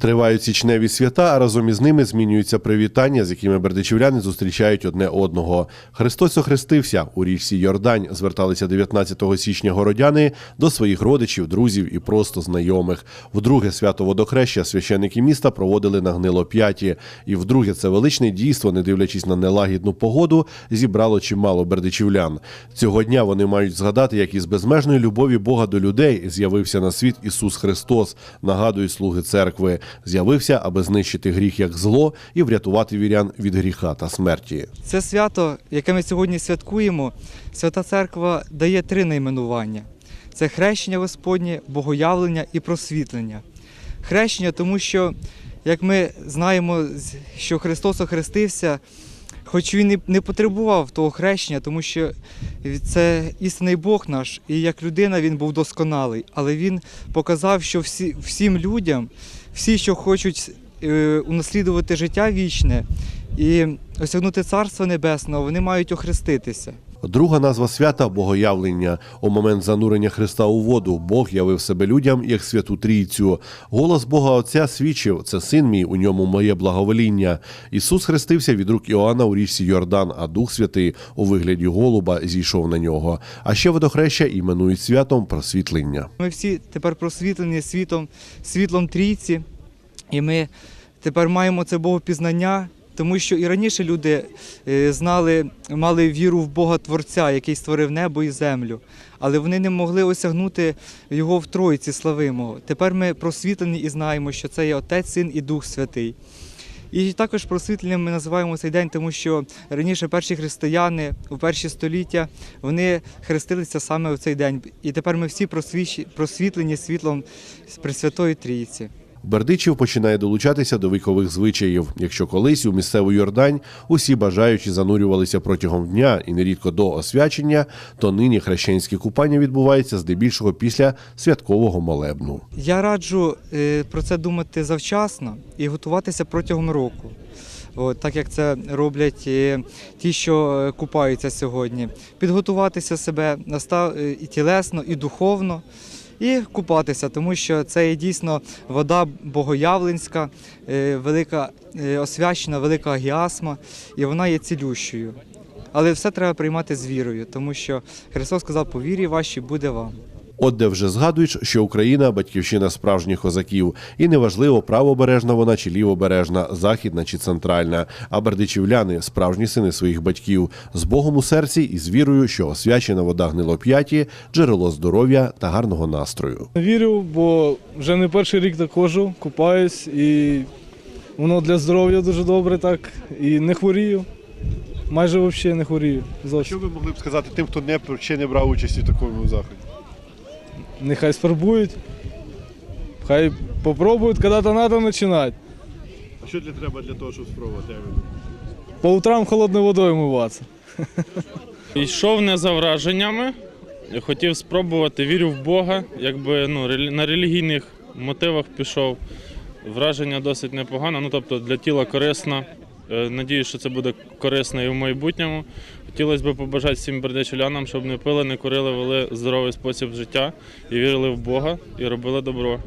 Тривають січневі свята, а разом із ними змінюються привітання, з якими бердичівляни зустрічають одне одного. Христос охрестився у річці Йордань. Зверталися 19 січня городяни до своїх родичів, друзів і просто знайомих. Вдруге свято водохреща священники міста проводили на гнилоп'яті. І вдруге це величне дійство, не дивлячись на нелагідну погоду, зібрало чимало бердичівлян. Цього дня вони мають згадати, як із безмежної любові Бога до людей з'явився на світ Ісус Христос, нагадують слуги церкви. З'явився, аби знищити гріх як зло і врятувати вірян від гріха та смерті. Це свято, яке ми сьогодні святкуємо, Свята Церква дає три найменування: це хрещення Господнє, богоявлення і просвітлення. Хрещення, тому що, як ми знаємо, що Христос охрестився, хоч він і не потребував того хрещення, тому що це істинний Бог наш, і як людина він був досконалий, але він показав, що всі, всім людям, всі, що хочуть е, унаслідувати життя вічне і осягнути Царство Небесного, вони мають охреститися. Друга назва свята богоявлення. У момент занурення Христа у воду Бог явив себе людям як святу трійцю. Голос Бога Отця свідчив: це син мій, у ньому моє благовоління. Ісус хрестився від рук Іоанна у річці Йордан, а Дух Святий у вигляді голуба зійшов на нього. А ще водохреща іменують святом просвітлення. Ми всі тепер просвітлені світом, світлом трійці, і ми тепер маємо це Богопізнання, тому що і раніше люди е, знали, мали віру в Бога Творця, який створив небо і землю, але вони не могли осягнути його в Тройці славимого. Тепер ми просвітлені і знаємо, що це є Отець, Син і Дух Святий. І також просвітленням ми називаємо цей день, тому що раніше перші християни у перші століття вони хрестилися саме в цей день. І тепер ми всі просвітлені світлом Пресвятої Трійці. Бердичів починає долучатися до вікових звичаїв. Якщо колись у місцеву Йордань усі бажаючі занурювалися протягом дня і нерідко до освячення, то нині хрещенське купання відбувається здебільшого після святкового молебну. Я раджу е, про це думати завчасно і готуватися протягом року. От, так як це роблять е, ті, що е, купаються сьогодні. Підготуватися себе і тілесно, і духовно, і купатися, тому що це є дійсно вода богоявленська, е, велика освящена, освячена, велика гіасма, і вона є цілющою. Але все треба приймати з вірою, тому що Христос сказав, по вірі вашій буде вам. От де вже згадують, що Україна батьківщина справжніх козаків, і неважливо, правобережна вона чи лівобережна, західна чи центральна. А бердичівляни справжні сини своїх батьків з Богом у серці і з вірою, що освячена вода гнилоп'яті – джерело здоров'я та гарного настрою. Вірю, бо вже не перший рік так ходжу, купаюсь і воно для здоров'я дуже добре так. І не хворію. Майже взагалі не хворію. Зовсім. Що ви могли б сказати тим, хто не ще не брав участь у такому заході? Нехай спробують. Хай попробують, коли то треба починати. А що для треба для того, щоб спробувати? По утрам холодною водою миватися. Йшов не за враженнями, хотів спробувати, вірю в Бога, якби ну, на релігійних мотивах пішов. Враження досить непогане, ну тобто для тіла корисно. Е, Надіюсь, що це буде корисно і в майбутньому. Хотілося б побажати всім бердичулянам, щоб не пили, не курили, вели здоровий спосіб життя і вірили в Бога і робили добро.